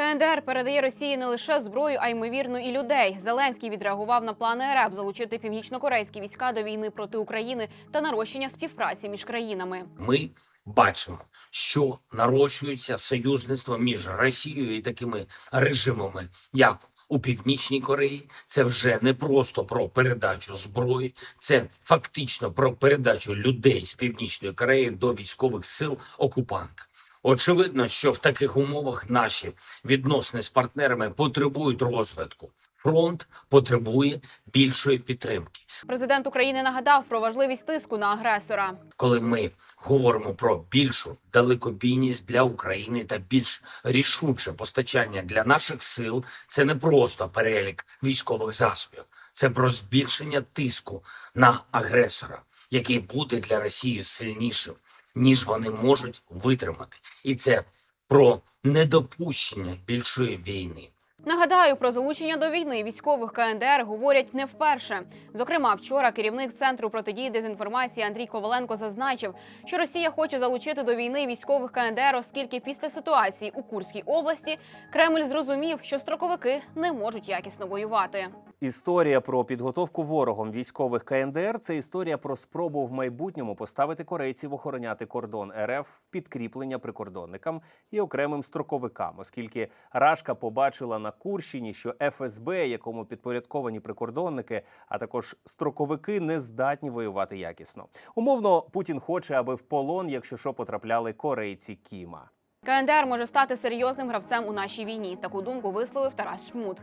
КНДР передає Росії не лише зброю, а ймовірно і людей. Зеленський відреагував на плани РФ залучити північнокорейські війська до війни проти України та нарощення співпраці між країнами. Ми бачимо, що нарощується союзництво між Росією і такими режимами, як у Північній Кореї. Це вже не просто про передачу зброї, це фактично про передачу людей з Північної Кореї до військових сил окупанта. Очевидно, що в таких умовах наші відносини з партнерами потребують розвитку. Фронт потребує більшої підтримки. Президент України нагадав про важливість тиску на агресора. коли ми говоримо про більшу далекобійність для України та більш рішуче постачання для наших сил, це не просто перелік військових засобів, це про збільшення тиску на агресора, який буде для Росії сильнішим, ніж вони можуть витримати, і це про недопущення більшої війни. Нагадаю, про залучення до війни військових КНДР говорять не вперше. Зокрема, вчора керівник центру протидії дезінформації Андрій Коваленко зазначив, що Росія хоче залучити до війни військових КНДР, оскільки після ситуації у Курській області Кремль зрозумів, що строковики не можуть якісно воювати. Історія про підготовку ворогом військових КНДР це історія про спробу в майбутньому поставити корейців охороняти кордон РФ в підкріплення прикордонникам і окремим строковикам, оскільки Рашка побачила на Курщині, що ФСБ, якому підпорядковані прикордонники, а також строковики, не здатні воювати якісно. Умовно, Путін хоче, аби в полон, якщо що, потрапляли корейці Кіма. КНДР може стати серйозним гравцем у нашій війні. Таку думку висловив Тарас Шмут.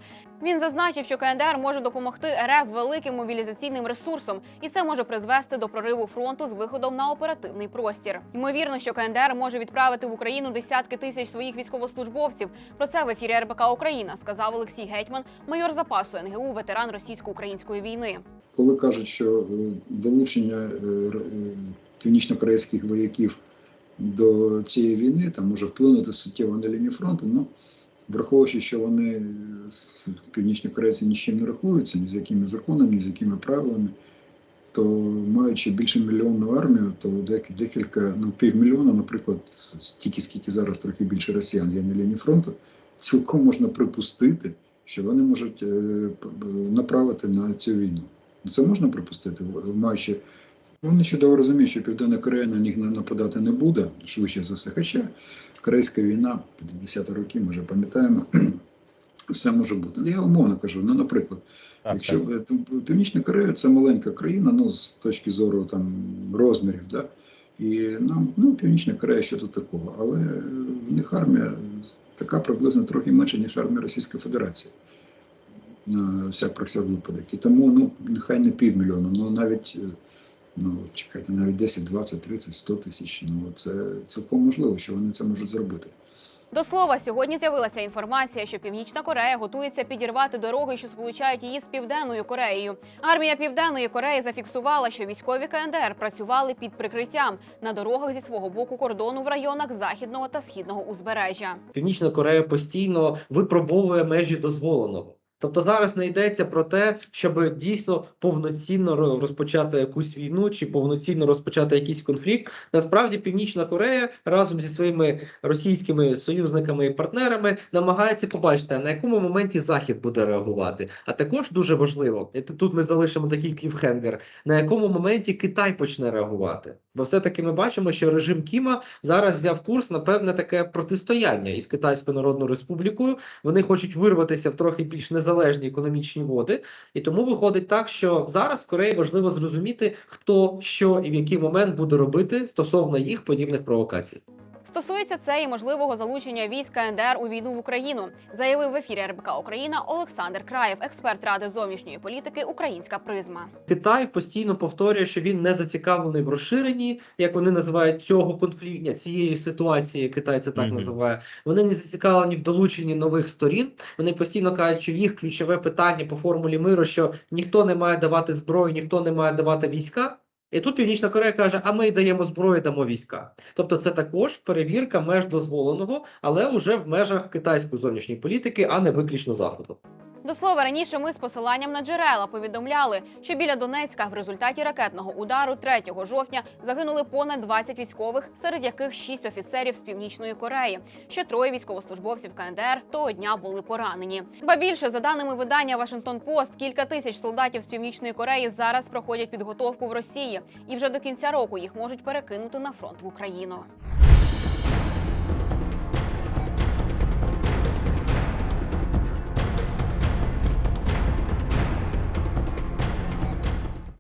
Він зазначив, що КНДР може допомогти РФ великим мобілізаційним ресурсом, і це може призвести до прориву фронту з виходом на оперативний простір. Ймовірно, що КНДР може відправити в Україну десятки тисяч своїх військовослужбовців. Про це в ефірі РБК Україна сказав Олексій Гетьман, майор запасу НГУ, ветеран російсько-української війни. коли кажуть, що е, долучення е, е, північно-корейських вояків до цієї війни там може вплинути суттєво на лінію фронту, ну враховуючи, що вони е, с- північні корейці нічим не рахуються, ні з якими законами, ні з якими правилами, то маючи більше мільйонну армію, то декілька, ну півмільйона, наприклад, стільки, скільки зараз трохи більше росіян є на лінії фронту, цілком можна припустити, що вони можуть е, направити на цю війну. Ну, Це можна припустити, маючи. Вони чудово розуміють, що Південна Корея на них нападати не буде, швидше за все. Хоча Корейська війна 50 років, ми вже пам'ятаємо, все може бути. Ну, Я умовно кажу, ну, наприклад, якщо е, там, Північна Корея це маленька країна, ну, з точки зору там, розмірів, да? і нам, ну, Північна Корея, що тут такого, але в них армія така приблизно трохи менша, ніж армія Російської Федерації на всяк про всяк випадок. І тому ну, нехай не півмільйона, ну навіть, е, ну, чекайте, навіть 10, 20, 30, 100 тисяч. Ну, це цілком можливо, що вони це можуть зробити. До слова, сьогодні з'явилася інформація, що Північна Корея готується підірвати дороги, що сполучають її з Південною Кореєю. Армія Південної Кореї зафіксувала, що військові КНДР працювали під прикриттям на дорогах зі свого боку кордону в районах західного та східного узбережжя. Північна Корея постійно випробовує межі дозволеного. Тобто зараз не йдеться про те, щоб дійсно повноцінно розпочати якусь війну чи повноцінно розпочати якийсь конфлікт. Насправді Північна Корея разом зі своїми російськими союзниками і партнерами намагається побачити, на якому моменті Захід буде реагувати. А також дуже важливо, і тут ми залишимо такий кліфхенгер, на якому моменті Китай почне реагувати. Бо все-таки ми бачимо, що режим Кіма зараз взяв курс на певне таке протистояння із Китайською Народною Республікою. Вони хочуть вирватися в трохи більш незалежні економічні води, і тому виходить так, що зараз Кореї важливо зрозуміти, хто що і в який момент буде робити стосовно їх подібних провокацій. Стосується це і можливого залучення військ КНДР у війну в Україну, заявив в ефірі РБК Україна Олександр Краєв, експерт ради зовнішньої політики Українська призма. Китай постійно повторює, що він не зацікавлений в розширенні, як вони називають цього конфлікту, цієї ситуації. Китай це так Мгм. називає. Вони не зацікавлені в долученні нових сторін. Вони постійно кажуть, що їх ключове питання по формулі миру, що ніхто не має давати зброю, ніхто не має давати війська. І тут Північна Корея каже: а ми даємо зброю, дамо війська. Тобто, це також перевірка меж дозволеного, але вже в межах китайської зовнішньої політики, а не виключно заходу. До слова, раніше ми з посиланням на джерела повідомляли, що біля Донецька в результаті ракетного удару 3 жовтня загинули понад 20 військових, серед яких 6 офіцерів з північної Кореї. Ще троє військовослужбовців КНДР того дня були поранені. Ба більше за даними видання Вашингтон Пост, кілька тисяч солдатів з північної Кореї зараз проходять підготовку в Росії, і вже до кінця року їх можуть перекинути на фронт в Україну.